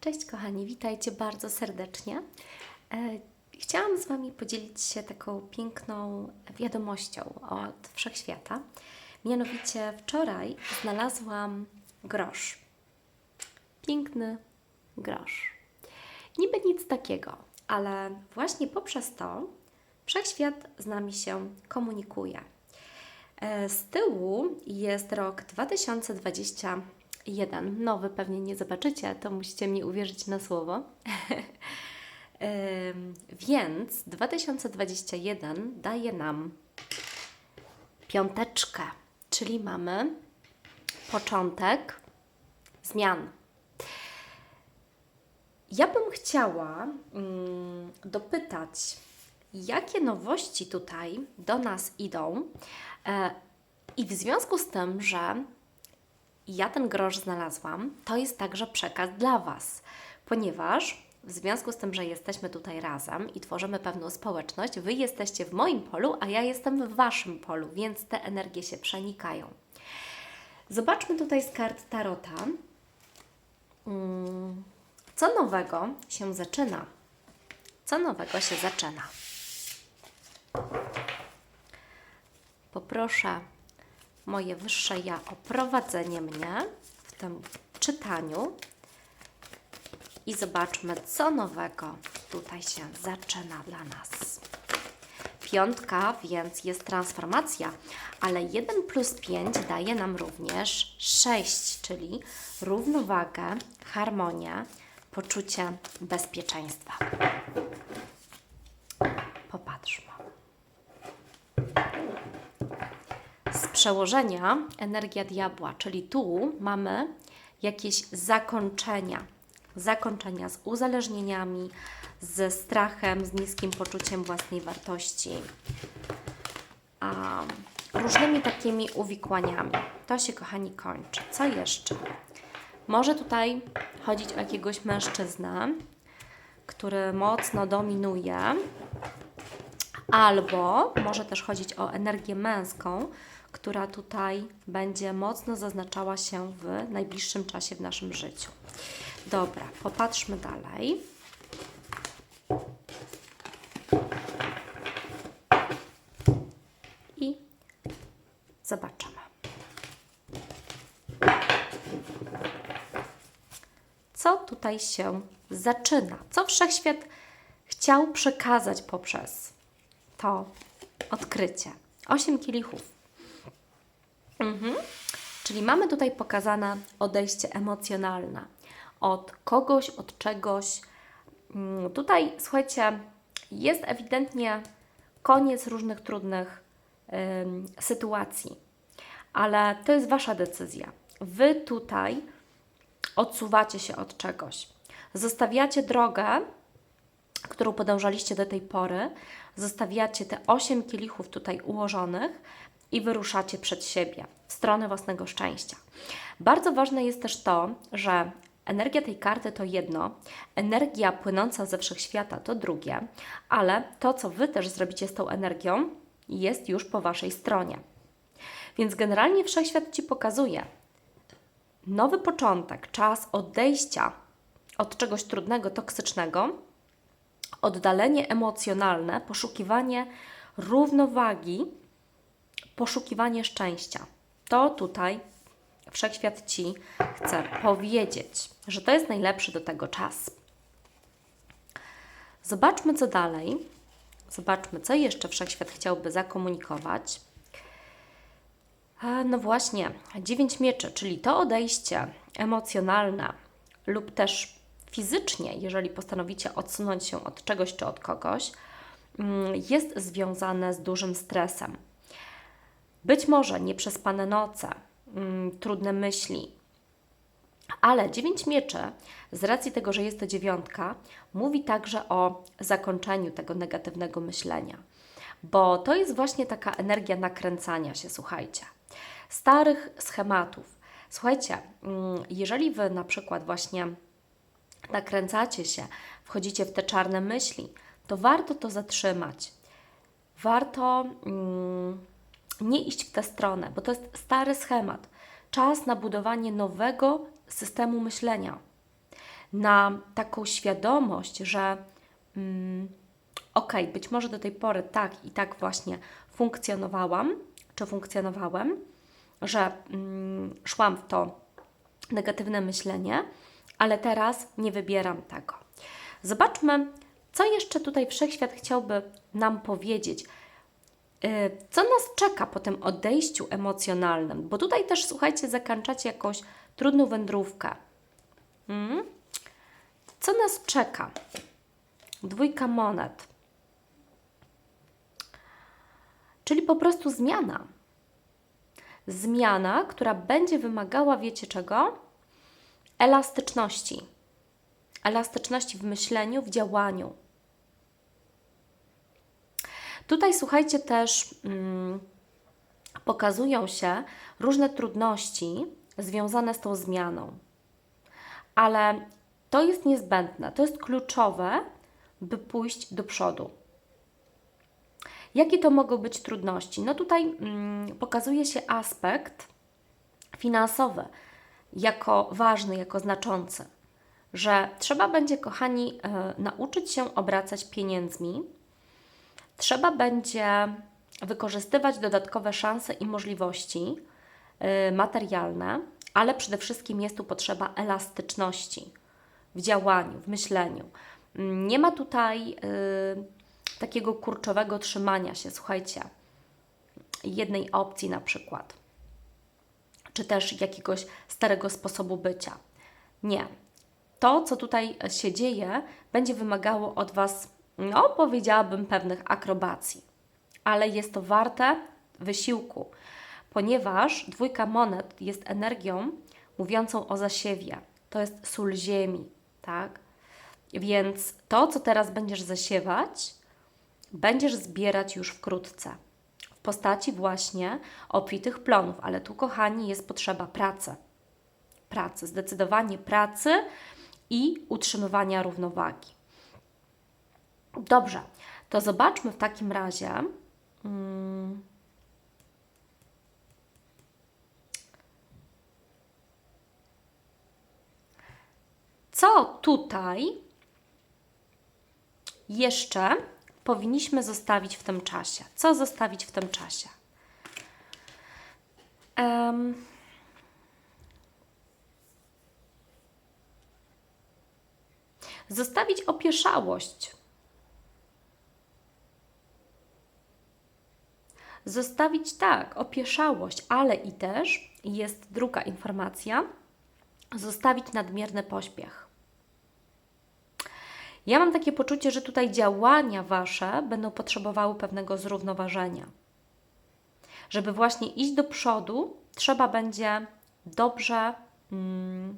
Cześć kochani, witajcie bardzo serdecznie. E, Chciałam z Wami podzielić się taką piękną wiadomością od wszechświata. Mianowicie wczoraj znalazłam grosz. Piękny grosz. Niby nic takiego, ale właśnie poprzez to wszechświat z nami się komunikuje. E, Z tyłu jest rok 2021. Nowy pewnie nie zobaczycie, to musicie mi uwierzyć na słowo. Więc 2021 daje nam piąteczkę, czyli mamy początek zmian. Ja bym chciała mm, dopytać, jakie nowości tutaj do nas idą, e, i w związku z tym, że ja ten grosz znalazłam, to jest także przekaz dla Was, ponieważ w związku z tym, że jesteśmy tutaj razem i tworzymy pewną społeczność, Wy jesteście w moim polu, a ja jestem w Waszym polu, więc te energie się przenikają. Zobaczmy tutaj z kart Tarota. Mm, Co nowego się zaczyna? Co nowego się zaczyna? Poproszę moje wyższe ja o prowadzenie mnie w tym czytaniu i zobaczmy, co nowego tutaj się zaczyna dla nas. Piątka, więc jest transformacja, ale 1 plus 5 daje nam również 6, czyli równowagę, harmonię, poczucie bezpieczeństwa. Popatrzmy. Z przełożenia energia diabła, czyli tu mamy jakieś zakończenia. Zakończenia z uzależnieniami, ze strachem, z niskim poczuciem własnej wartości, a różnymi takimi uwikłaniami. To się, kochani, kończy. Co jeszcze? Może tutaj chodzić o jakiegoś mężczyznę, który mocno dominuje, albo może też chodzić o energię męską, która tutaj będzie mocno zaznaczała się w najbliższym czasie w naszym życiu. Dobra, popatrzmy dalej. I zobaczymy. Co tutaj się zaczyna? Co wszechświat chciał przekazać poprzez to odkrycie? Osiem kielichów. Mhm. Czyli mamy tutaj pokazane odejście emocjonalne od kogoś, od czegoś. Mm, Tutaj, słuchajcie, jest ewidentnie koniec różnych trudnych sytuacji, ale to jest Wasza decyzja. Wy tutaj odsuwacie się od czegoś. Zostawiacie drogę, którą podążaliście do tej pory, zostawiacie te osiem kielichów tutaj ułożonych i wyruszacie przed siebie, w stronę własnego szczęścia. Bardzo ważne jest też to, że energia tej karty to jedno, energia płynąca ze wszechświata to drugie, ale to, co Wy też zrobicie z tą energią, jest już po Waszej stronie. Więc generalnie wszechświat Ci pokazuje nowy początek, czas odejścia od czegoś trudnego, toksycznego, oddalenie emocjonalne, poszukiwanie równowagi, poszukiwanie szczęścia. To tutaj wszechświat Ci chce powiedzieć, że to jest najlepszy do tego czas. Zobaczmy, co dalej. Zobaczmy, co jeszcze wszechświat chciałby zakomunikować. A, No właśnie, dziewięć mieczy, czyli to odejście emocjonalne lub też fizycznie, jeżeli postanowicie odsunąć się od czegoś czy od kogoś, mm, jest związane z dużym stresem. Być może nieprzespane noce, mm, trudne myśli, ale dziewięć mieczy, z racji tego, że jest to dziewiątka, mówi także o zakończeniu tego negatywnego myślenia. Bo to jest właśnie taka energia nakręcania się, słuchajcie, starych schematów. Słuchajcie, mm, jeżeli Wy na przykład właśnie nakręcacie się, wchodzicie w te czarne myśli, to warto to zatrzymać. Warto mm, nie iść w tę stronę, bo to jest stary schemat. Czas na budowanie nowego systemu myślenia. na taką świadomość, że mm, okej, być może do tej pory tak i tak właśnie funkcjonowałam, czy funkcjonowałem, że mm, szłam w to negatywne myślenie, ale teraz nie wybieram tego. Zobaczmy, co jeszcze tutaj wszechświat chciałby nam powiedzieć. Yy, Co nas czeka po tym odejściu emocjonalnym? Bo tutaj też, słuchajcie, zakończacie jakąś trudną wędrówkę. Mm? Co nas czeka? Dwójka monet. Czyli po prostu zmiana. Zmiana, która będzie wymagała, wiecie czego? Elastyczności. Elastyczności w myśleniu, w działaniu. Tutaj słuchajcie też mm, pokazują się różne trudności związane z tą zmianą. Ale to jest niezbędne, to jest kluczowe, by pójść do przodu. Jakie to mogą być trudności? No tutaj mm, pokazuje się aspekt finansowy jako ważny, jako znaczący, że trzeba będzie, kochani, e, nauczyć się obracać pieniędzmi, trzeba będzie wykorzystywać dodatkowe szanse i możliwości y, materialne, ale przede wszystkim jest tu potrzeba elastyczności w działaniu, w myśleniu. Nie ma tutaj y, takiego kurczowego trzymania się, słuchajcie, jednej opcji na przykład, czy też jakiegoś starego sposobu bycia. Nie. To, co tutaj się dzieje, będzie wymagało od Was, no powiedziałabym, pewnych akrobacji, ale jest to warte wysiłku, ponieważ dwójka monet jest energią mówiącą o zasiewie. To jest sól ziemi, tak? Więc to, co teraz będziesz zasiewać, będziesz zbierać już wkrótce. Postaci właśnie obfitych plonów, ale tu, kochani, jest potrzeba pracy. Pracy, zdecydowanie pracy i utrzymywania równowagi. Dobrze, to zobaczmy w takim razie. mm, Co tutaj jeszcze powinniśmy zostawić w tym czasie? Co zostawić w tym czasie? Em, zostawić opieszałość. Zostawić tak, opieszałość, ale i też jest druga informacja zostawić nadmierny pośpiech. Ja mam takie poczucie, że tutaj działania Wasze będą potrzebowały pewnego zrównoważenia. Żeby właśnie iść do przodu, trzeba będzie dobrze mm,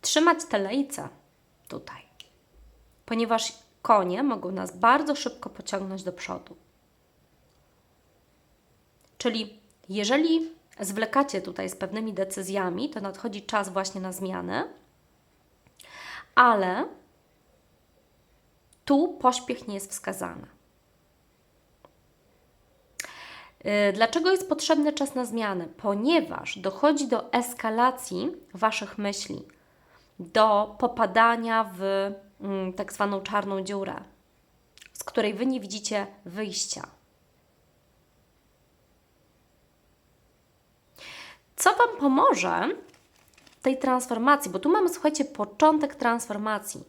trzymać te lejce tutaj, ponieważ konie mogą nas bardzo szybko pociągnąć do przodu. Czyli jeżeli zwlekacie tutaj z pewnymi decyzjami, to nadchodzi czas właśnie na zmiany, ale tu pośpiech nie jest wskazany. Yy, Dlaczego jest potrzebny czas na zmiany? Ponieważ dochodzi do eskalacji Waszych myśli, do popadania w mm, tak zwaną czarną dziurę, z której Wy nie widzicie wyjścia. Co Wam pomoże tej transformacji? Bo tu mamy, słuchajcie, początek transformacji.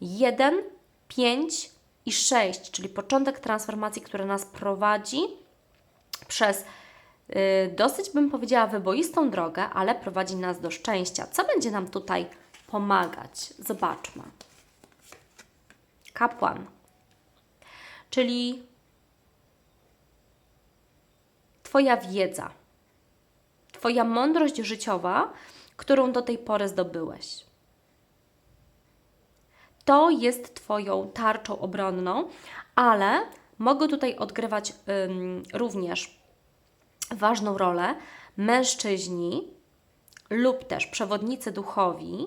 1, 5 i 6, czyli początek transformacji, która nas prowadzi przez yy, dosyć, bym powiedziała, wyboistą drogę, ale prowadzi nas do szczęścia. Co będzie nam tutaj pomagać? Zobaczmy. Kapłan, czyli Twoja wiedza. Twoja mądrość życiowa, którą do tej pory zdobyłeś. To jest Twoją tarczą obronną, ale mogą tutaj odgrywać ym, również ważną rolę mężczyźni lub też przewodnicy duchowi,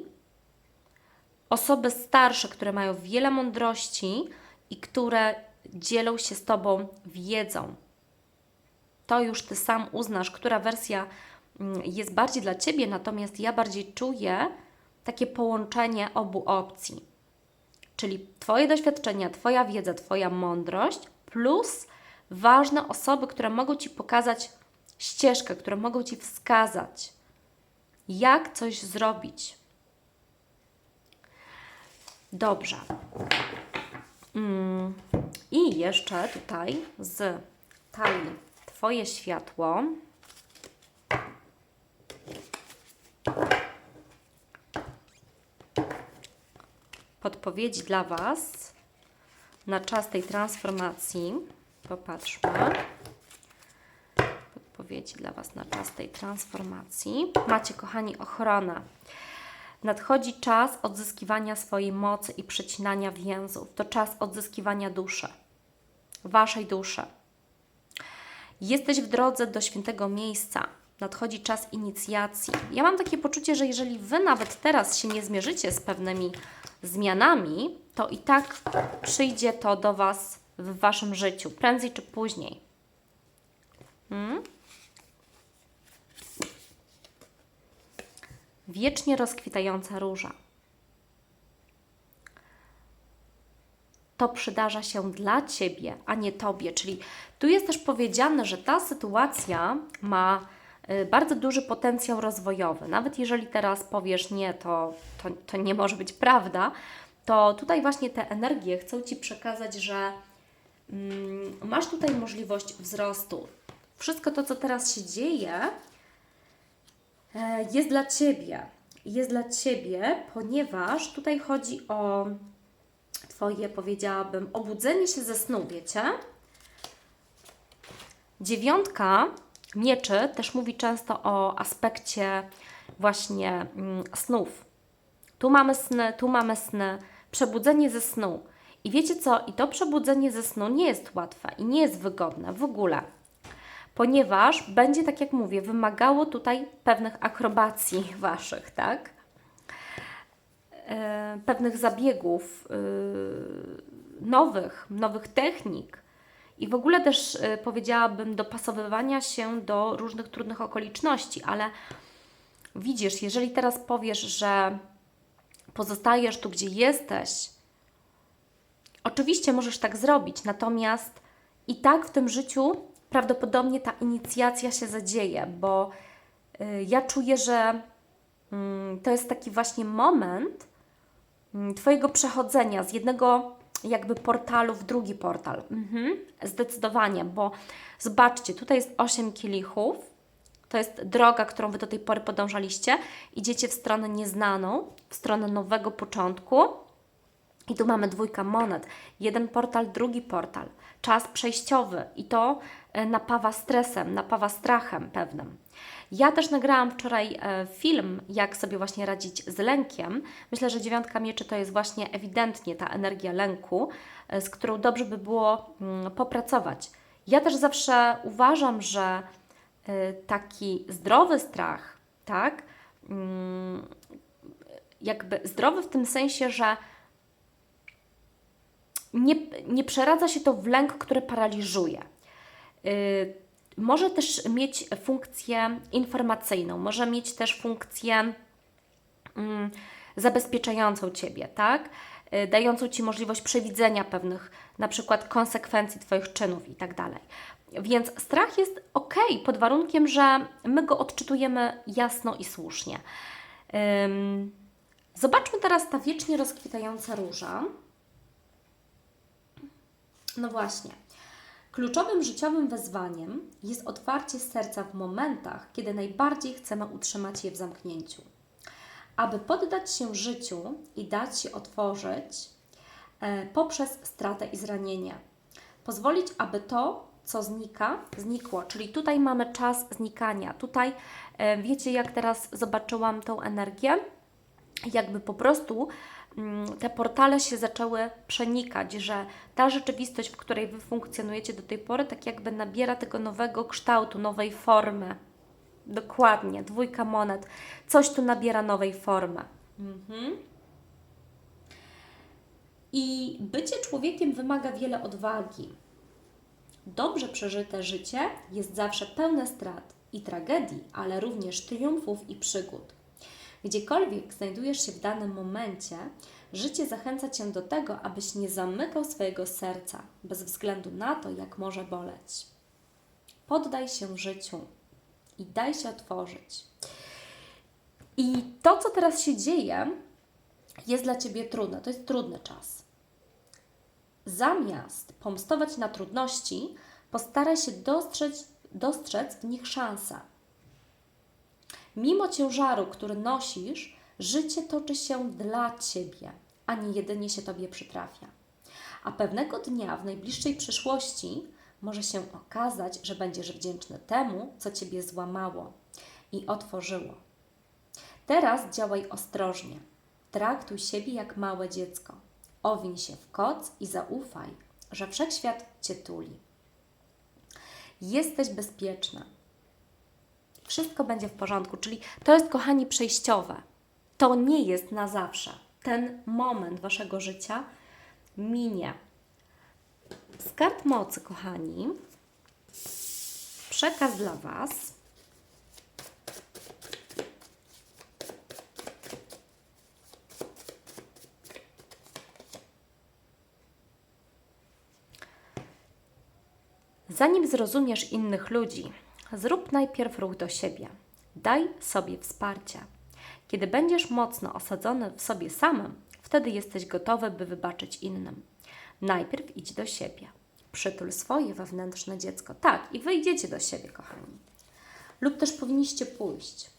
osoby starsze, które mają wiele mądrości i które dzielą się z Tobą wiedzą. To już Ty sam uznasz, która wersja jest bardziej dla Ciebie, natomiast ja bardziej czuję takie połączenie obu opcji. Czyli Twoje doświadczenia, Twoja wiedza, Twoja mądrość, plus ważne osoby, które mogą Ci pokazać ścieżkę, które mogą Ci wskazać, jak coś zrobić. Dobrze. Mm. I jeszcze tutaj z talii Twoje światło. Podpowiedzi dla Was na czas tej transformacji. Popatrzmy. Podpowiedzi dla Was na czas tej transformacji. Macie, kochani, ochronę. Nadchodzi czas odzyskiwania swojej mocy i przecinania więzów. To czas odzyskiwania duszy, Waszej duszy. Jesteś w drodze do świętego miejsca. Nadchodzi czas inicjacji. Ja mam takie poczucie, że jeżeli Wy nawet teraz się nie zmierzycie z pewnymi zmianami, to i tak przyjdzie to do Was w Waszym życiu, prędzej czy później. Hmm? Wiecznie rozkwitająca róża. To przydarza się dla Ciebie, a nie Tobie. Czyli tu jest też powiedziane, że ta sytuacja ma bardzo duży potencjał rozwojowy. Nawet jeżeli teraz powiesz nie, to, to, to nie może być prawda, to tutaj właśnie te energie chcą Ci przekazać, że mm, masz tutaj możliwość wzrostu. Wszystko to, co teraz się dzieje, e, jest dla Ciebie. Jest dla Ciebie, ponieważ tutaj chodzi o Twoje, powiedziałabym, obudzenie się ze snu, wiecie? Dziewiątka mieczy też mówi często o aspekcie właśnie mm, snów. Tu mamy sny, tu mamy sny, przebudzenie ze snu. I wiecie co? I to przebudzenie ze snu nie jest łatwe i nie jest wygodne w ogóle, ponieważ będzie, tak jak mówię, wymagało tutaj pewnych akrobacji Waszych, tak? E, pewnych zabiegów, y, nowych, nowych technik i w ogóle też y, powiedziałabym dopasowywania się do różnych trudnych okoliczności, ale widzisz, jeżeli teraz powiesz, że pozostajesz tu, gdzie jesteś, oczywiście możesz tak zrobić, natomiast i tak w tym życiu prawdopodobnie ta inicjacja się zadzieje, bo y, ja czuję, że y, to jest taki właśnie moment y, Twojego przechodzenia z jednego jakby portalu w drugi portal. Mhm, zdecydowanie, bo zobaczcie, tutaj jest 8 kielichów, to jest droga, którą Wy do tej pory podążaliście. Idziecie w stronę nieznaną, w stronę nowego początku. I tu mamy dwójka monet. Jeden portal, drugi portal. Czas przejściowy i to napawa stresem, napawa strachem pewnym. Ja też nagrałam wczoraj e, film, jak sobie właśnie radzić z lękiem. Myślę, że dziewiątka mieczy to jest właśnie ewidentnie ta energia lęku, e, z którą dobrze by było mm, popracować. Ja też zawsze uważam, że taki zdrowy strach, tak, mm, jakby zdrowy w tym sensie, że nie, nie przeradza się to w lęk, który paraliżuje. Yy, może też mieć funkcję informacyjną, może mieć też funkcję yy, zabezpieczającą Ciebie, tak? Yy, dającą Ci możliwość przewidzenia pewnych, na przykład konsekwencji Twoich czynów i tak dalej. Więc strach jest ok, pod warunkiem, że my go odczytujemy jasno i słusznie. Zobaczmy teraz ta wiecznie rozkwitająca róża. No właśnie. Kluczowym życiowym wezwaniem jest otwarcie serca w momentach, kiedy najbardziej chcemy utrzymać je w zamknięciu. Aby poddać się życiu i dać się otworzyć e, poprzez stratę i zranienie. Pozwolić, aby to, co znika, znikło. Czyli tutaj mamy czas znikania. Tutaj e, wiecie, jak teraz zobaczyłam tą energię? Jakby po prostu te portale się zaczęły przenikać, że ta rzeczywistość, w której Wy funkcjonujecie do tej pory, tak jakby nabiera tego nowego kształtu, nowej formy. Dokładnie, dwójka monet. Coś tu nabiera nowej formy. Mhm. I bycie człowiekiem wymaga wiele odwagi. Dobrze przeżyte życie jest zawsze pełne strat i tragedii, ale również triumfów i przygód. Gdziekolwiek znajdujesz się w danym momencie, życie zachęca Cię do tego, abyś nie zamykał swojego serca, bez względu na to, jak może boleć. Poddaj się życiu i daj się otworzyć. I to, co teraz się dzieje, jest dla Ciebie trudne. To jest trudny czas. Zamiast pomstować na trudności, postaraj się dostrzec, dostrzec w nich szansę. Mimo ciężaru, który nosisz, życie toczy się dla Ciebie, a nie jedynie się Tobie przytrafia. A pewnego dnia w najbliższej przyszłości może się okazać, że będziesz wdzięczny temu, co Ciebie złamało i otworzyło. Teraz działaj ostrożnie. Traktuj siebie jak małe dziecko. Owiń się w koc i zaufaj, że wszechświat Cię tuli. Jesteś bezpieczna. Wszystko będzie w porządku, czyli to jest, kochani, przejściowe. To nie jest na zawsze. Ten moment Waszego życia minie. Z kart mocy, kochani, przekaz dla Was. Zanim zrozumiesz innych ludzi, zrób najpierw ruch do siebie. Daj sobie wsparcie. Kiedy będziesz mocno osadzony w sobie samym, wtedy jesteś gotowy, by wybaczyć innym. Najpierw idź do siebie. Przytul swoje wewnętrzne dziecko. Tak, i wyjdziecie do siebie, kochani. Lub też powinniście pójść.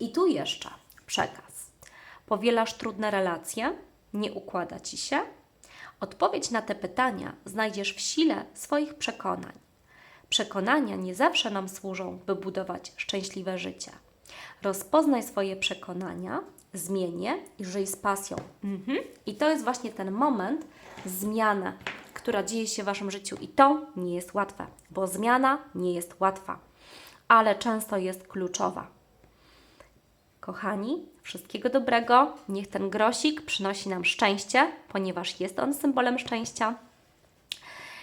I tu jeszcze przekaz. Powielasz trudne relacje? Nie układa ci się? Odpowiedź na te pytania znajdziesz w sile swoich przekonań. Przekonania nie zawsze nam służą, by budować szczęśliwe życie. Rozpoznaj swoje przekonania, zmień je i żyj z pasją. Mhm. I to jest właśnie ten moment zmiany, która dzieje się w Waszym życiu. I to nie jest łatwe, bo zmiana nie jest łatwa, ale często jest kluczowa. Kochani, wszystkiego dobrego. Niech ten grosik przynosi nam szczęście, ponieważ jest on symbolem szczęścia.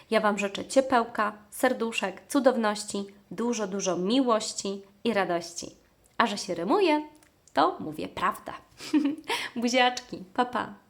Ja Wam życzę ciepełka, serduszek, cudowności, dużo, dużo miłości i radości. A że się rymuje, to mówię prawdę. Buziaczki, papa. Pa.